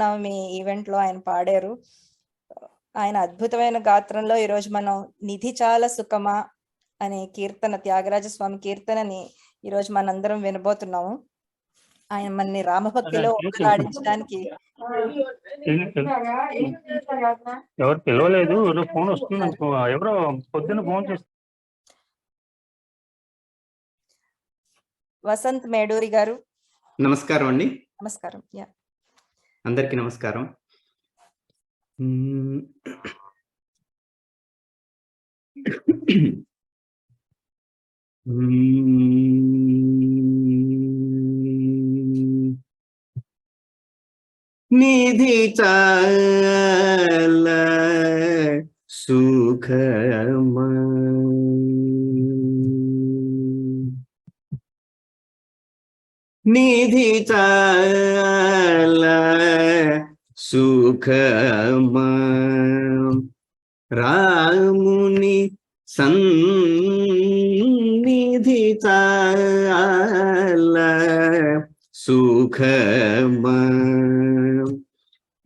నవమి ఈవెంట్లో ఆయన పాడారు. ఆయన అద్భుతమైన గాత్రంలో ఈరోజు మనం నిధి చాలా సుఖమా అనే కీర్తన త్యాగరాజ స్వామి కీర్తనని ఈరోజు మనందరం వినబోతున్నాము. ఆయన మనని రామభక్తిలో ఆడించడానికి ఎవరు పిలవలేదు ఫోన్ వస్తుంది ఎవరో పొద్దున్న ఫోన్ చేస్తారు వసంత్ మేడూరి గారు. నమస్కారం అండి. నమస్కారం. యా. అందరికీ నమస్కారం. నిధి చాల సుఖమా నిధి చాల సుఖమా. రాముని సన్నిధి చాల సుఖమా.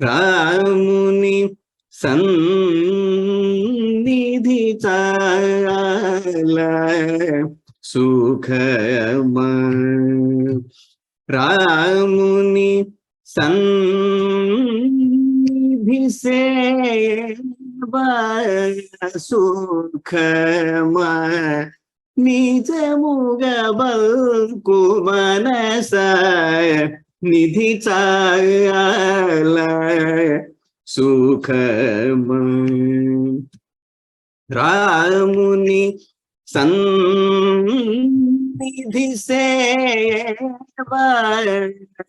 రాముని సన్నిధి చాల సుఖమా. రాముని సన్నిధి సుఖమా నిజముగా బల్కు మనస నిధి చాల సుఖమా. రాముని సన్నిధి సేవా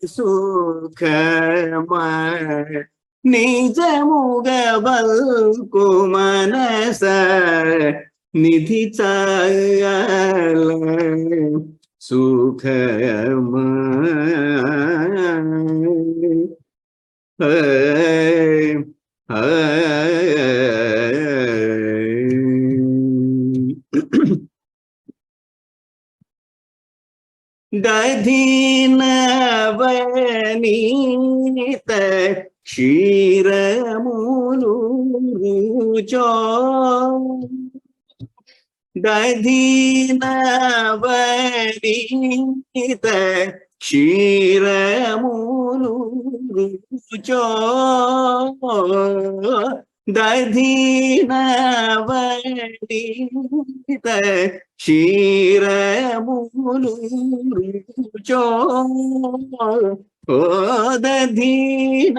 సుఖమా నిజముగా బల్కు మనస నిధి చాల సుఖమా దధీనవనీత క్షీరములు రుచో దధీనవనీత క్షీరములు రుచో దధీనవనీత క్షీరములు రుచో ദധീനവടിത ക്ഷീരമുലു ഓ ദധീനവടിത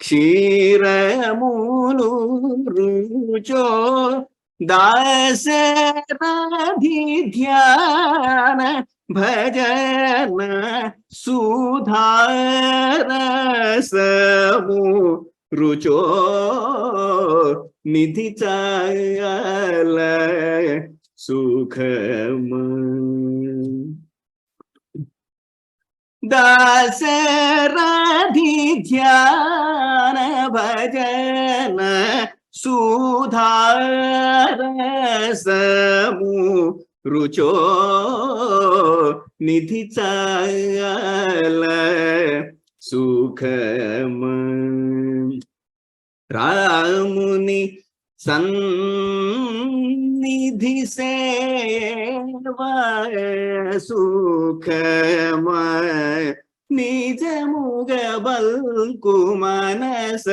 ക്ഷീരമുലു ധ്യാന రుచో నిధి చాల సుఖమా దాసరధి ధ్యాన భజన సుధారసము రుచో నిధి చాల సుఖమా రాముని సన్నిధి సేవా సుఖమా నిజముగా బల్కు మనస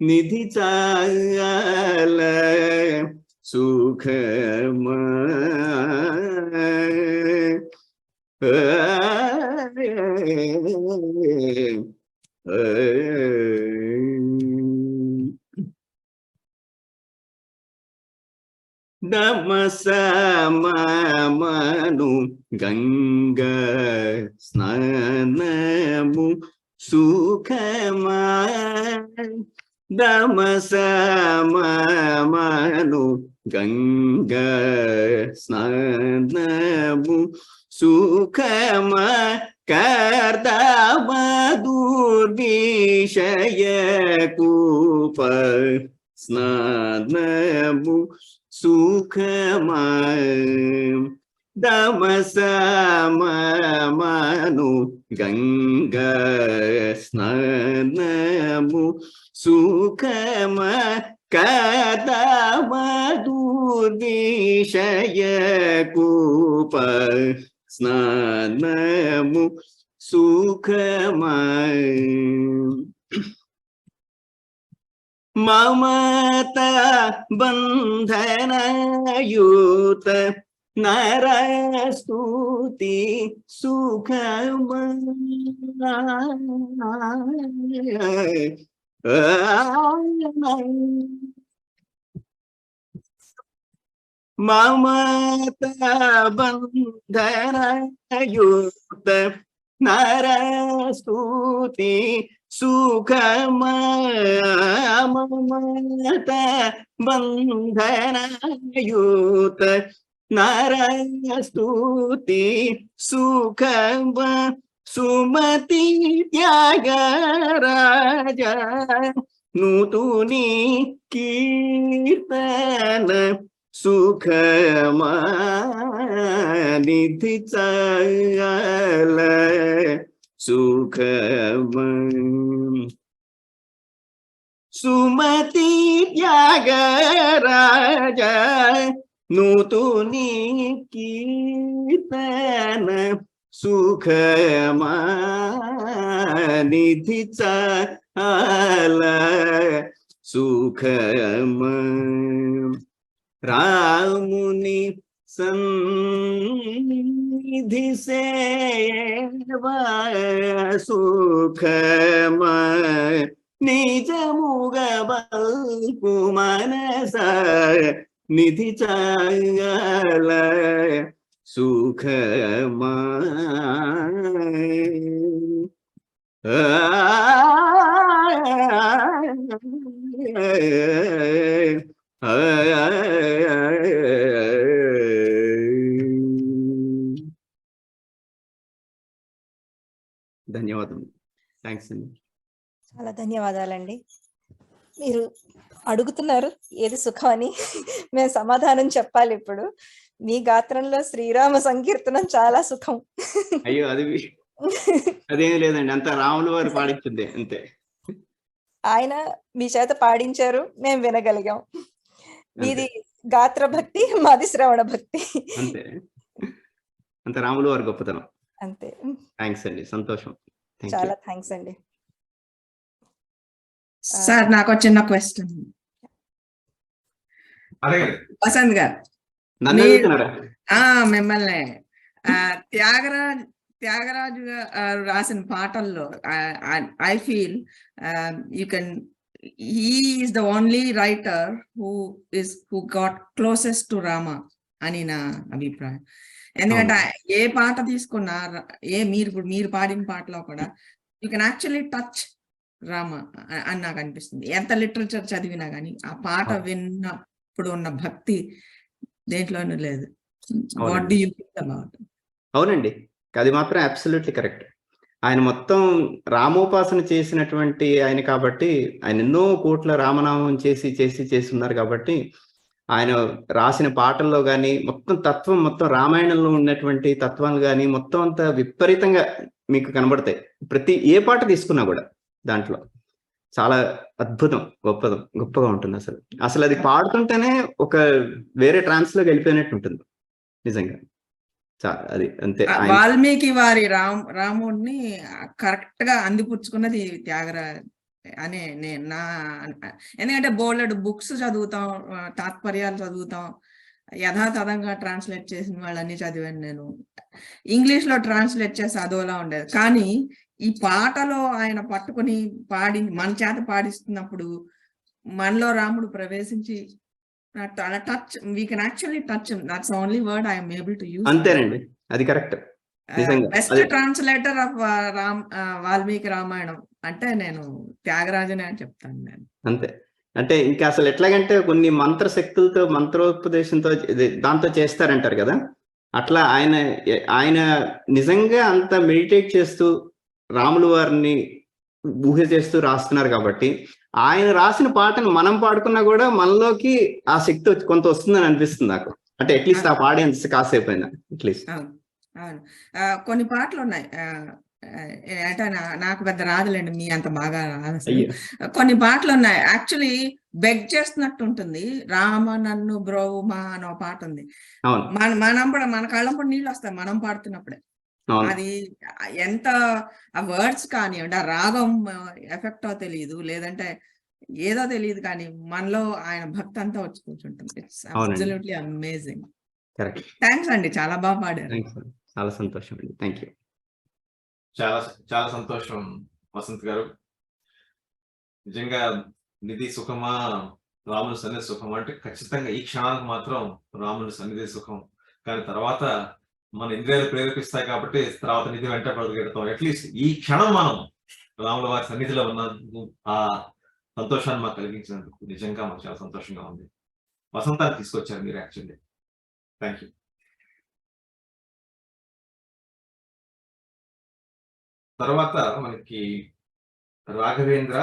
నిధి చాల సుఖమా దమసమను గంగ స్నానము సుఖమా దమసమను గంగ స్నానము సుఖమా కర్దమదుర్విషయకూప స్నానము సుఖమా దమసమను గంగా స్నానము సుఖమ కదమధుర్విషయ కూప స్నానము సుఖమ మమత బంధనయూత నరస్తుతి మమత బంధనయూత నరస్తుతి సుఖమత బంధరయుత నరస్తుతి సుఖమ సుమతి త్యాగరాజ నూతుని కీర్తన సుఖమా నిధి చాల సుఖమ సుమతి త్యాగరాజ నూతుని కీర్తన సుఖమా నిధి చాల సుఖమ రాముని సన్నిధి సేవా సుఖమ నిజముగ బల్పు సుఖమా. ధన్యవాదం థ్యాంక్స్ అండి. చాలా ధన్యవాదాలండి. మీరు అడుగుతున్నారు ఏది సుఖం అని మేము సమాధానం చెప్పాలి ఇప్పుడు మీ గాత్రంలో శ్రీరామ సంకీర్తనం చాలా సుఖం. అయ్యో అది అదేం లేదండి అంత రాములు వారు పాడించింది అంతే. ఆయన మీ చేత పాడించారు మేము వినగలిగాం. మీది గాత్ర భక్తి మాది శ్రవణ భక్తి. అంతే. అంత రాములు వారి గొప్పతనం. అంతే. థ్యాంక్స్ అండి సంతోషం. చాలా థ్యాంక్స్ అండి. సార్ నాకు చిన్న క్వశ్చన్ వసంత్ గారు. మిమ్మల్ని. ఆ, త్యాగరాజ్ త్యాగరాజు గా- ఆ, రాసిన పాటల్లో I feel you can is the only writer who is who got closest to Rama అని నా అభిప్రాయం. ఎందుకంటే ఏ పాట తీసుకున్నా ఏ మీరు ఇప్పుడు మీరు పాడిన పాటలో కూడా you can actually touch Rama అని నాకు అనిపిస్తుంది. ఎంత లిటరేచర్ చదివినా కానీ ఆ పాట. విన్నప్పుడు ఉన్న భక్తి దేంట్లోనూ లేదు. What. Do you think about? అవునండి. అది మాత్రం అబ్సల్యూట్లీ కరెక్ట్. ఆయన మొత్తం రామోపాసన చేసినటువంటి ఆయన కాబట్టి ఆయన ఎన్నో కోట్ల రామనామం చేసి చేసి చేసి ఉన్నారు కాబట్టి ఆయన రాసిన పాటల్లో కానీ మొత్తం తత్వం మొత్తం రామాయణంలో ఉన్నటువంటి తత్వాలు కానీ మొత్తం అంతా విపరీతంగా మీకు కనబడతాయి. ప్రతి ఏ పాట తీసుకున్నా కూడా దాంట్లో. చాలా అద్భుతం గొప్పదం గొప్పగా ఉంటుంది అసలు. అసలు అది పాడుతుంటేనే ఒక వేరే ట్రాన్స్లోకి వెళ్ళిపోయినట్టు ఉంటుంది. నిజంగా. చాలా అది అంతే. వాల్మీకి వారి రామ్ రాముడిని కరెక్ట్గా అందిపుచ్చుకున్నది త్యాగరా అనే నేను నా ఎందుకంటే బోల్డ్ బుక్స్ చదువుతాం తాత్పర్యాలు చదువుతాం. యథాతథంగా ట్రాన్స్లేట్ చేసిన వాళ్ళని చదివాను నేను. ఇంగ్లీష్లో ట్రాన్స్లేట్ చేసి అదోలా ఉండేది. కానీ ఈ పాటలో ఆయన పట్టుకుని పాడి మన చేత పాడిస్తున్నప్పుడు మనలో రాముడు ప్రవేశించి touch we can actually touch that's only word I'm able to use అంతేనండి. అది correct. Best. Translator of Ram ఆ, వాల్మీకి రామాయణం. అంటే నేను త్యాగరాజనే అని చెప్తాను నేను. అంతే. అంటే ఇంకా అసలు ఎట్లాగంటే కొన్ని మంత్ర శక్తులతో మంత్రోపదేశంతో దాంతో చేస్తారంటారు కదా? అట్లా ఆయన ఆయన నిజంగా అంత మెడిటేట్ చేస్తూ రాములు వారిని ఊహ చేస్తూ రాస్తున్నారు కాబట్టి ఆయన రాసిన పాటను మనం పాడుకున్నా కూడా మనలోకి ఆ శక్తి కొంత వస్తుందని అనిపిస్తుంది నాకు. అంటే అట్లీస్ట్ ఆ పాడేంత కాసేపు అయినా అట్లీస్ట్. అవును కొన్ని పాటలు ఉన్నాయి అంటే నాకు పెద్ద రాదులేండి మీ అంత బాగా రాదు కొన్ని పాటలు ఉన్నాయి యాక్చువల్లీ బెగ్ చేస్తున్నట్టు ఉంటుంది. రామ నన్ను బ్రోవుమా అని పాట ఉంది. అవును. మన మనం కూడా మన కళ్ళంపడి నీళ్ళు వస్తాయి మనం పాడుతున్నప్పుడే. అది ఎంత ఆ వర్డ్స్ కానివ్వండి ఆ రాగం ఎఫెక్టో తెలియదు లేదంటే ఏదో తెలియదు కానీ మనలో ఆయన భక్తి అంతా వచ్చి కూర్చుంటుంది. అబ్సల్యూట్లీ అమేజింగ్ థ్యాంక్స్ అండి. చాలా బాగా పాడారు. చాలా సంతోషం అండి. థ్యాంక్ యూ చాలా చాలా సంతోషం వసంత్ గారు. నిజంగా నిధి సుఖమా రాముని సన్నిధి సుఖమా అంటే ఖచ్చితంగా ఈ క్షణానికి మాత్రం రాముని సన్నిధి సుఖం. కానీ తర్వాత మన ఇంద్రియాలు ప్రేరేపిస్తాయి కాబట్టి తర్వాత నిధి వెంట పడగెడతాం అట్లీస్ట్ ఈ క్షణం మనం రాముల వారి సన్నిధిలో ఉన్న ఆ సంతోషాన్ని మాకు కలిగించినందుకు నిజంగా మాకు చాలా సంతోషంగా ఉంది. వసంతాన్ని తీసుకొచ్చారు మీరు యాక్చువల్లీ. థ్యాంక్ యూ తర్వాత మనకి రాఘవేంద్ర